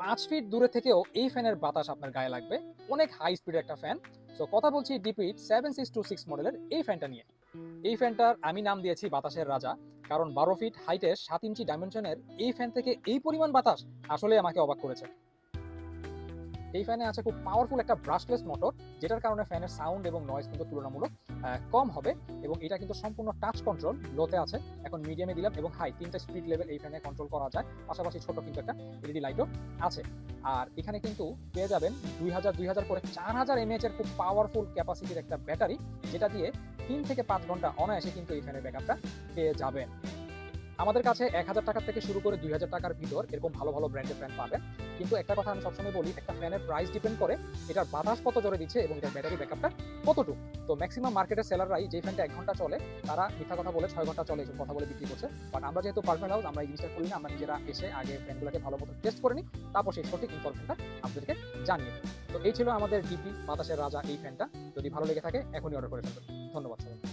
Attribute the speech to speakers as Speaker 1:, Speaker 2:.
Speaker 1: পাঁচ ফিট দূরে থেকেও এই ফ্যানের বাতাস আপনার গায়ে লাগবে। অনেক হাই স্পিডের একটা ফ্যান সো কথা বলছি ডিপিট সেভেন সিক্স টু সিক্স মডেলের এই ফ্যানটা নিয়ে। এই ফ্যানটার আমি নাম দিয়েছি বাতাসের রাজা। কারণ বারো ফিট হাইটের সাত ইঞ্চি ডাইমেনশনের এই ফ্যান থেকে এই পরিমাণ বাতাস আসলে আমাকে অবাক করেছে। এই ফ্যানে আছে খুব পাওয়ারফুল একটা ব্রাশলেস মোটর যেটার কারণে ফ্যানের সাউন্ড এবং নয়েজ কিন্তু তুলনামূলক কম হবে এবং এটা কিন্তু সম্পূর্ণ টাচ কন্ট্রোল লোতে আছে। এখন মিডিয়ামে দিলাম এবং হাই তিনটা স্পিড লেভেল এই ফ্যানে কন্ট্রোল করা যায়। পাশাপাশি ছোট কিন্তু একটা এলইডি লাইটও আছে। আর এখানে কিন্তু পেয়ে যাবেন দুই হাজার দুই হাজার করে চার হাজার এমএএচ এর খুব পাওয়ারফুল ক্যাপাসিটির একটা ব্যাটারি যেটা দিয়ে তিন থেকে পাঁচ ঘণ্টা অনায়াসে কিন্তু এই ফ্যানের ব্যাকআপটা পেয়ে যাবেন। আমাদের কাছে এক হাজার টাকা থেকে শুরু করে দুই হাজার টাকার ভিতর এরকম ভালো ভালো ব্র্যান্ডের ফ্যান পাবেন। কিন্তু একটা কথা আমি সবসময় বলি, একটা ফ্যানের প্রাইস ডিপেন্ড করে এটার বাতাস কত জোরে দিচ্ছে এবং এটার ব্যাটারি ব্যাকআপটা কতটুকু। তো ম্যাক্সিমাম মার্কেটের সেলাররাই যে ফ্যানটা এক ঘণ্টা চলে, তারা মিথ্যা কথা বলে ছয় ঘণ্টা চলে এসব কথা বলে বিক্রি করছে। বাট আমরা যেহেতু পার্সোনাল হাউস আমরা এই জিনিসটা করি না, আমরা নিজেরা এসে আগে ফ্যানগুলোকে ভালো মতো টেস্ট করে নিই, তারপর সেই সঠিক ইনফরমেশনটা আপনাদেরকে জানিয়ে তো এই ছিল আমাদের ডিপি বাতাসের রাজা এই ফ্যানটা যদি ভালো লেগে থাকে, এখনই অর্ডার করে ফেলবেন। ধন্যবাদ সবাই